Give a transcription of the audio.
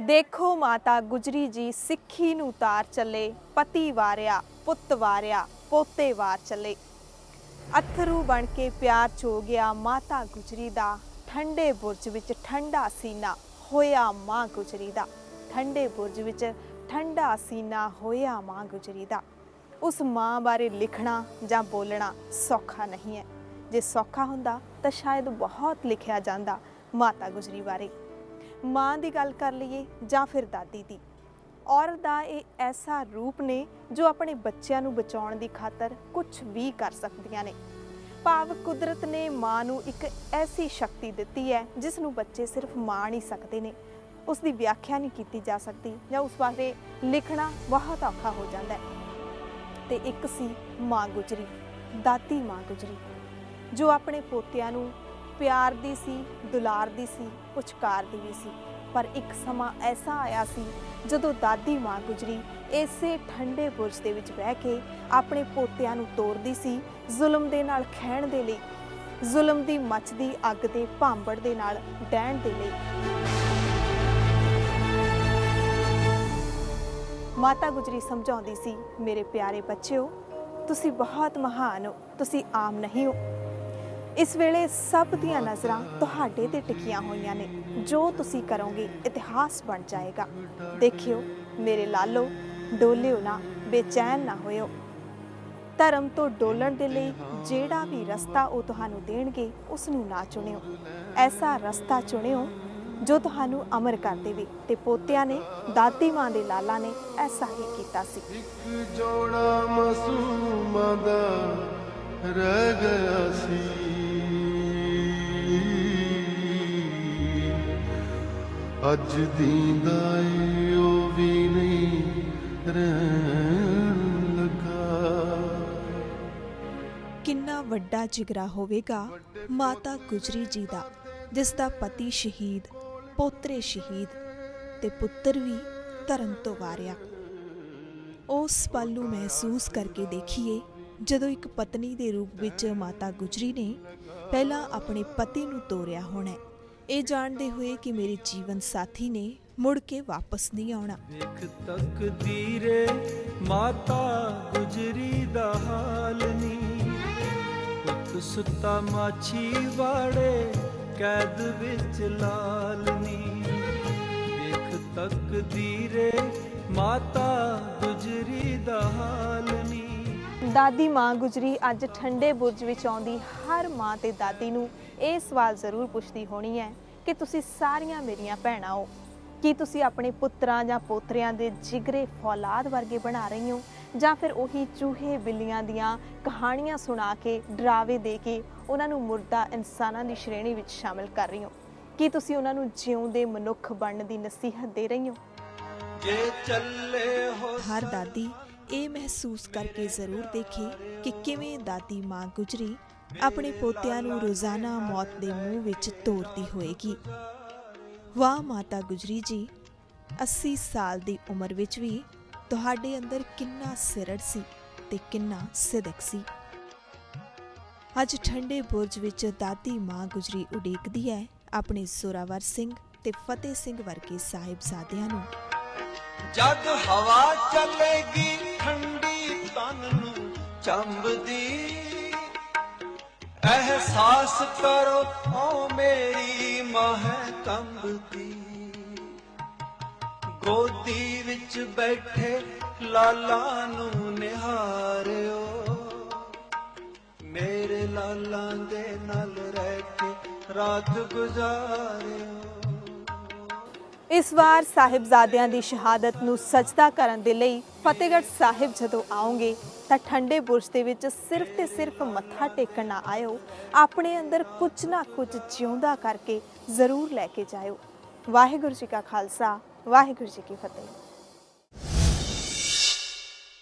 ਦੇਖੋ ਮਾਤਾ ਗੁਜਰੀ ਜੀ, ਸਿੱਖੀ ਨੂੰ ਤਾਰ ਚੱਲੇ, ਪਤੀ ਵਾਰਿਆ, ਪੁੱਤ ਵਾਰਿਆ, ਪੋਤੇ ਵਾਰ ਚੱਲੇ। ਅਥਰੂ ਬਣ ਕੇ ਪਿਆਰ ਚੋ ਗਿਆ ਮਾਤਾ ਗੁਜਰੀ ਦਾ, ਠੰਡੇ ਬੁਰਜ ਵਿੱਚ ਠੰਡਾ ਸੀਨਾ ਹੋਇਆ ਮਾਂ ਗੁਜਰੀ ਦਾ। ਠੰਡੇ ਬੁਰਜ ਵਿੱਚ ਠੰਡਾ ਸੀਨਾ ਹੋਇਆ ਮਾਂ ਗੁਜਰੀ ਦਾ। ਉਸ ਮਾਂ ਬਾਰੇ ਲਿਖਣਾ ਜਾਂ ਬੋਲਣਾ ਸੌਖਾ ਨਹੀਂ ਹੈ। ਜੇ ਸੌਖਾ ਹੁੰਦਾ ਤਾਂ ਸ਼ਾਇਦ ਬਹੁਤ ਲਿਖਿਆ ਜਾਂਦਾ ਮਾਤਾ ਗੁਜਰੀ ਬਾਰੇ। ਮਾਂ ਦੀ ਗੱਲ ਕਰ ਲਈਏ ਜਾਂ ਫਿਰ ਦਾਦੀ ਦੀ। ਔਰਤ ਦਾ ਇਹ ਐਸਾ ਰੂਪ ਨੇ ਜੋ ਆਪਣੇ ਬੱਚਿਆਂ ਨੂੰ ਬਚਾਉਣ ਦੀ ਖਾਤਰ ਕੁਝ ਵੀ ਕਰ ਸਕਦੀਆਂ ਨੇ। ਭਾਵ ਕੁਦਰਤ ਨੇ ਮਾਂ ਨੂੰ ਇੱਕ ਐਸੀ ਸ਼ਕਤੀ ਦਿੱਤੀ ਹੈ, ਜਿਸ ਨੂੰ ਬੱਚੇ ਸਿਰਫ ਮਾਣ ਹੀ ਸਕਦੇ ਨੇ। ਉਸ ਦੀ ਵਿਆਖਿਆ ਨਹੀਂ ਕੀਤੀ ਜਾ ਸਕਦੀ ਜਾਂ ਉਸ ਬਾਰੇ ਲਿਖਣਾ ਬਹੁਤ ਔਖਾ ਹੋ ਜਾਂਦਾ ਹੈ। ਤੇ ਇੱਕ ਸੀ ਮਾਂ ਗੁਜਰੀ ਦਾਤੀ ਮਾਂ ਗੁਜਰੀ, ਜੋ ਆਪਣੇ ਪੋਤਿਆਂ ਨੂੰ ਪਿਆਰ ਦੀ ਸੀ, ਦੁਲਾਰ ਦੀ ਸੀ, ਪੁਚਕਾਰ ਦੀ ਵੀ ਸੀ। ਪਰ ਇੱਕ ਸਮਾਂ ਐਸਾ ਆਇਆ ਸੀ, ਜਦੋਂ ਦਾਦੀ ਮਾਂ ਗੁਜਰੀ ਇਸੇ ਠੰਡੇ ਬੁਰਜ ਦੇ ਵਿੱਚ ਬਹਿ ਕੇ ਆਪਣੇ ਪੋਤਿਆਂ ਨੂੰ ਤੋਰਦੀ ਸੀ, ਜ਼ੁਲਮ ਦੇ ਨਾਲ ਖਹਿਣ ਦੇ ਲਈ, ਜ਼ੁਲਮ ਦੀ ਮੱਚਦੀ ਅੱਗ ਦੇ ਭਾਂਬੜ ਦੇ ਨਾਲ ਡਹਿਣ ਦੇ ਲਈ। ਮਾਤਾ ਗੁਜਰੀ ਸਮਝਾਉਂਦੀ ਸੀ, ਮੇਰੇ ਪਿਆਰੇ ਬੱਚਿਓ, ਤੁਸੀਂ ਬਹੁਤ ਮਹਾਨ ਹੋ, ਤੁਸੀਂ ਆਮ ਨਹੀਂ ਹੋ। ਇਸ ਵੇਲੇ ਸਭ ਦੀਆਂ ਨਜ਼ਰਾਂ ਤੁਹਾਡੇ ਤੇ ਟਿਕੀਆਂ ਹੋਈਆਂ ਨੇ। ਜੋ ਤੁਸੀਂ ਕਰੋਗੇ, ਇਤਿਹਾਸ ਬਣ ਜਾਏਗਾ। ਦੇਖਿਓ, ਮੇਰੇ ਲਾਲੋ, ਡੋਲਿਓ ਨਾ, ਬੇਚੈਨ ਨਾ ਹੋਇਓ। ਧਰਮ ਤੋਂ ਡੋਲਣ ਦੇ ਲਈ ਜਿਹੜਾ ਵੀ ਰਸਤਾ ਉਹ ਤੁਹਾਨੂੰ ਦੇਣਗੇ ਉਸ ਨੂੰ ਨਾ ਚੁਣਿਓ। ਐਸਾ ਰਸਤਾ ਚੁਣਿਓ ਜੋ ਤੁਹਾਨੂੰ ਅਮਰ ਕਰ ਦੇਵੇ ਤੇ ਪੋਤਿਆਂ ਨੇ ਦਾਦੀ ਮਾਂ ਦੇ ਲਾਲਾ ਨੇ ਐਸਾ ਹੀ ਕੀਤਾ ਸੀ। ਇੱਕ ਜੋੜਾ ਮਾਸੂਮਾਂ ਦਾ ਰਹਿ ਗਿਆ ਸੀ। ਅੱਜ ਦੀਂਦਾ ਏ, ਉਹ ਵੀ ਨਹੀਂ ਰਹਿਣ ਲੱਗਾ। ਕਿੰਨਾ ਵੱਡਾ ਜਿਗਰਾ ਹੋਵੇਗਾ ਮਾਤਾ ਗੁਜਰੀ ਜੀ ਦਾ, ਜਿਸ ਦਾ ਪਤੀ ਸ਼ਹੀਦ, ਪੋਤਰੇ ਸ਼ਹੀਦ ਤੇ ਪੁੱਤਰ ਵੀ ਧਰਮ ਤੋਂ ਵਾਰਿਆ। ਉਸ ਪਲ ਨੂੰ ਮਹਿਸੂਸ ਕਰਕੇ ਦੇਖੀਏ, ਜਦੋਂ ਇੱਕ ਪਤਨੀ ਦੇ ਰੂਪ ਵਿੱਚ ਮਾਤਾ ਗੁਜਰੀ ਨੇ ਪਹਿਲਾਂ ਆਪਣੇ ਪਤੀ ਨੂੰ ਤੋਰਿਆ ਹੋਣਾ ਇਹ ਜਾਣਦੇ ਹੋਏ ਕਿ ਮੇਰੇ ਜੀਵਨ ਸਾਥੀ ਨੇ ਮੁੜ ਕੇ ਵਾਪਸ ਨਹੀਂ ਆਉਣਾ। ਦੇਖ ਤਕਦੀਰੇ ਮਾਤਾ ਗੁਜਰੀ ਦਾ ਹਾਲ ਨੀ ਪੁੱਤ ਸੁੱਤਾ ਮਾਛੀ ਵਾੜੇ ਕੈਦ ਵਿੱਚ ਲਾਲ ਨੀ ਦੇਖ ਤਕਦੀਰੇ ਮਾਤਾ ਗੁਜਰੀ ਦਾ ਹਾਲ ਨੀ ਦਾਦੀ ਮਾਂ ਗੁਜਰੀ ਅੱਜ ਠੰਡੇ ਬੁਰਜ ਵਿੱਚ ਆਉਂਦੀ ਹਰ ਮਾਂ ਤੇ ਦਾਦੀ ਨੂੰ ਇਹ ਸਵਾਲ ਜ਼ਰੂਰ ਪੁੱਛਦੀ ਹੋਣੀ ਹੈ ਕਿ ਤੁਸੀਂ ਸਾਰੀਆਂ ਮੇਰੀਆਂ ਭੈਣਾਂ ਹੋ। ਕੀ ਤੁਸੀਂ ਆਪਣੇ ਪੁੱਤਰਾਂ ਜਾਂ ਪੋਤਰਿਆਂ ਦੇ ਜਿਗਰੇ ਫੌਲਾਦ ਵਰਗੇ ਬਣਾ ਰਹੀ ਹੋ? ਜਾਂ ਫਿਰ ਉਹੀ ਚੂਹੇ ਬਿੱਲੀਆਂ ਦੀਆਂ ਕਹਾਣੀਆਂ ਸੁਣਾ ਕੇ ਡਰਾਵੇ ਦੇ ਕੇ ਉਹਨਾਂ ਨੂੰ ਮੁਰਦਾ ਇਨਸਾਨਾਂ ਦੀ ਸ਼੍ਰੇਣੀ ਵਿੱਚ ਸ਼ਾਮਿਲ ਕਰ ਰਹੀ ਹੋ? ਕੀ ਤੁਸੀਂ ਉਹਨਾਂ ਨੂੰ ਜਿਉਂਦੇ ਮਨੁੱਖ ਬਣਨ ਦੀ ਨਸੀਹਤ ਦੇ ਰਹੀ ਹੋ? ਜੇ ਚੱਲੇ ਹੋ ਹਰ ਦਾਦੀ ਇਹ ਮਹਿਸੂਸ ਕਰਕੇ ਜ਼ਰੂਰ ਦੇਖੇ ਕਿ ਕਿਵੇਂ ਦਾਦੀ ਮਾਂ ਗੁਜਰੀ ਆਪਣੇ ਪੋਤਿਆਂ ਨੂੰ ਰੋਜ਼ਾਨਾ ਮੌਤ ਦੇ ਮੂੰਹ ਵਿੱਚ ਤੋਰਦੀ ਹੋਏਗੀ। ਵਾਹ ਮਾਤਾ ਗੁਜਰੀ ਜੀ 80 ਸਾਲ ਦੀ ਉਮਰ ਵਿੱਚ ਵੀ ਤੁਹਾਡੇ ਅੰਦਰ ਕਿੰਨਾ ਸਿਰੜ ਸੀ ਤੇ ਕਿੰਨਾ ਸਿਦਕ ਸੀ। ਅੱਜ ਠੰਡੇ ਬੁਰਜ ਵਿੱਚ ਦਾਦੀ ਮਾਂ ਗੁਜਰੀ ਉਡੀਕਦੀ ਹੈ ਆਪਣੇ ਸੋਰਾਵਰ ਸਿੰਘ ਤੇ ਫਤਿਹ ਸਿੰਘ ਵਰਗੇ ਸਾਹਿਬਜ਼ਾਦਿਆਂ ਨੂੰ। ਜਦ ਹਵਾ ਚੱਲੇਗੀ ਠੰਡੀ ਤਨ ਨੂੰ ਚੰਬਦੀ ਅਹਿਸਾਸ ਕਰੋ, ਓ ਮੇਰੀ ਮਾਂ ਹੈ ਕੰਬਦੀ ਗੋਦੀ ਵਿੱਚ ਬੈਠੇ ਲਾਲਾ ਨੂੰ ਨਿਹਾਰਿਓ। ਮੇਰੇ ਲਾਲਾਂ ਦੇ ਨਾਲ ਰਹਿ ਕੇ ਰਾਤ ਗੁਜ਼ਾਰਿਓ। ਇਸ ਵਾਰ ਸਾਹਿਬਜ਼ਾਦਿਆਂ ਦੀ ਸ਼ਹਾਦਤ ਨੂੰ ਸਜਦਾ ਕਰਨ ਦੇ ਲਈ ਫਤਿਹਗੜ੍ਹ ਸਾਹਿਬ ਜਦੋਂ ਆਓਗੇ ਤਾਂ ਠੰਡੇ ਬੁਰਜ ਦੇ ਵਿੱਚ ਸਿਰਫ ਤੇ ਸਿਰਫ ਮੱਥਾ ਟੇਕਣ ਨਾ ਆਇਓ। ਆਪਣੇ ਅੰਦਰ ਕੁਝ ਨਾ ਕੁਝ ਜਿਉਂਦਾ ਕਰਕੇ ਜ਼ਰੂਰ ਲੈ ਕੇ ਜਾਇਓ। ਵਾਹਿਗੁਰੂ ਜੀ ਕਾ ਖਾਲਸਾ, ਵਾਹਿਗੁਰੂ ਜੀ ਕੀ ਫਤਿਹ।